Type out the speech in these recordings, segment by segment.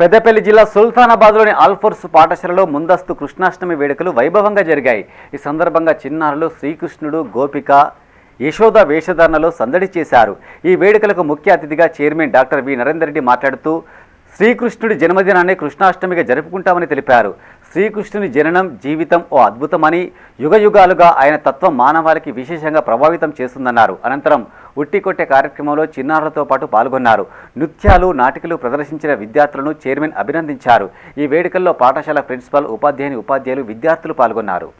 పెద్దపల్లి జిల్లా సుల్తానాబాద్లోని ఆల్ఫోర్స్ పాఠశాలలో ముందస్తు కృష్ణాష్టమి వేడుకలు వైభవంగా జరిగాయి. ఈ సందర్భంగా చిన్నారులు శ్రీకృష్ణుడు గోపిక యశోద వేషధారణలో సందడి చేశారు. ఈ వేడుకలకు ముఖ్య అతిథిగా chairman doctor V. Narender Reddy మాట్లాడుతూ శ్రీకృష్ణుడి జన్మదినాన్ని కృష్ణాష్టమిగా జరుపుకుంటామని తెలిపారు. శ్రీకృష్ణుని జననం జీవితం ఓ అద్భుతమని యుగయుగాలుగా ఆయన తత్వం మానవాళికి విశేషంగా ప్రభావితం చేస్తుందన్నారు. అనంతరం ఉట్టికొట్టే కార్యక్రమంలో చిన్నారులతో పాటు పాల్గొన్నారు. నృత్యాలు నాటికలు ప్రదర్శించిన విద్యార్థులను చైర్మన్ అభినందించారు. ఈ వేడుకల్లో పాఠశాల ప్రిన్సిపల్ ఉపాధ్యాయుని ఉపాధ్యాయులు విద్యార్థులు పాల్గొన్నారు.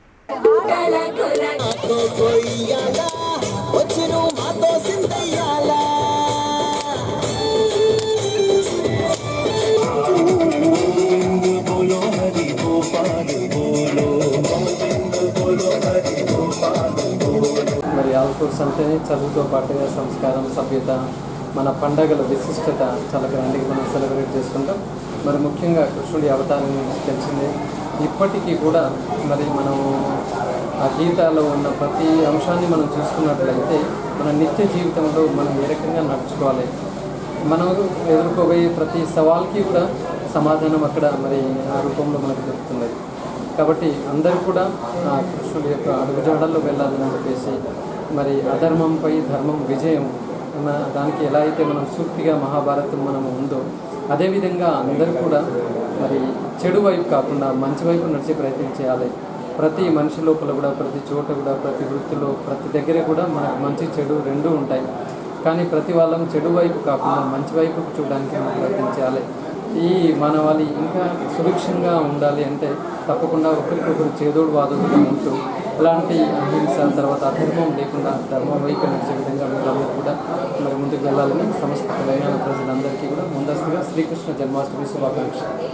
మరి ఆల్ఫోర్స్ అంటేనే చదువుతో పాటుగా సంస్కారం సభ్యత మన పండగల విశిష్టత చాలా గ్రాండ్గా మనం సెలబ్రేట్ చేసుకుంటాం. మరి ముఖ్యంగా కృష్ణుడి అవతారం గురించి ఇప్పటికీ కూడా మరి మనము ఆ గీతాలో ఉన్న ప్రతి అంశాన్ని మనం చూసుకున్నట్లయితే మన నిత్య జీవితంలో మనం ఏ రకంగా నడుచుకోవాలి? మనం ఎదుర్కోబోయే ప్రతి సవాల్కి కూడా సమాధానం అక్కడ మరి ఆ రూపంలో మనకు దొరుకుతున్నది కాబట్టి అందరూ కూడా ఆ కృష్ణుడి యొక్క అడుగుజాడల్లో వెళ్ళాలని చెప్పేసి మరి అధర్మంపై ధర్మం విజయం అన్న దానికి ఎలా అయితే మనం సూక్తిగా మహాభారతం మనం ఉందో అదేవిధంగా అందరూ కూడా మరి చెడు వైపు కాకుండా మంచి వైపు నడిచే ప్రయత్నం చేయాలి. ప్రతి మనిషి లోపల కూడా ప్రతి చోట కూడా ప్రతి వృత్తిలో ప్రతి దగ్గర కూడా మనకు మంచి చెడు రెండూ ఉంటాయి. కానీ ప్రతి వాళ్ళం చెడు వైపు కాకుండా మంచి వైపు చూడడానికి మనం ప్రయత్నించాలి ఈ మానవాళి ఇంకా సురక్షంగా ఉండాలి అంటే తప్పకుండా ఒకరికొకరు చేదోడు వాదోడుగా ఉంటూ అలాంటి అహింస తర్వాత అధర్మం లేకుండా ధర్మం వైపు నడిచే విధంగా మీరందరూ కూడా మరి ముందుకు వెళ్ళాలని సమస్త తెలంగాణ ప్రజలందరికీ కూడా ముందస్తుగా శ్రీకృష్ణ జన్మాష్టమి శుభాకాంక్షలు.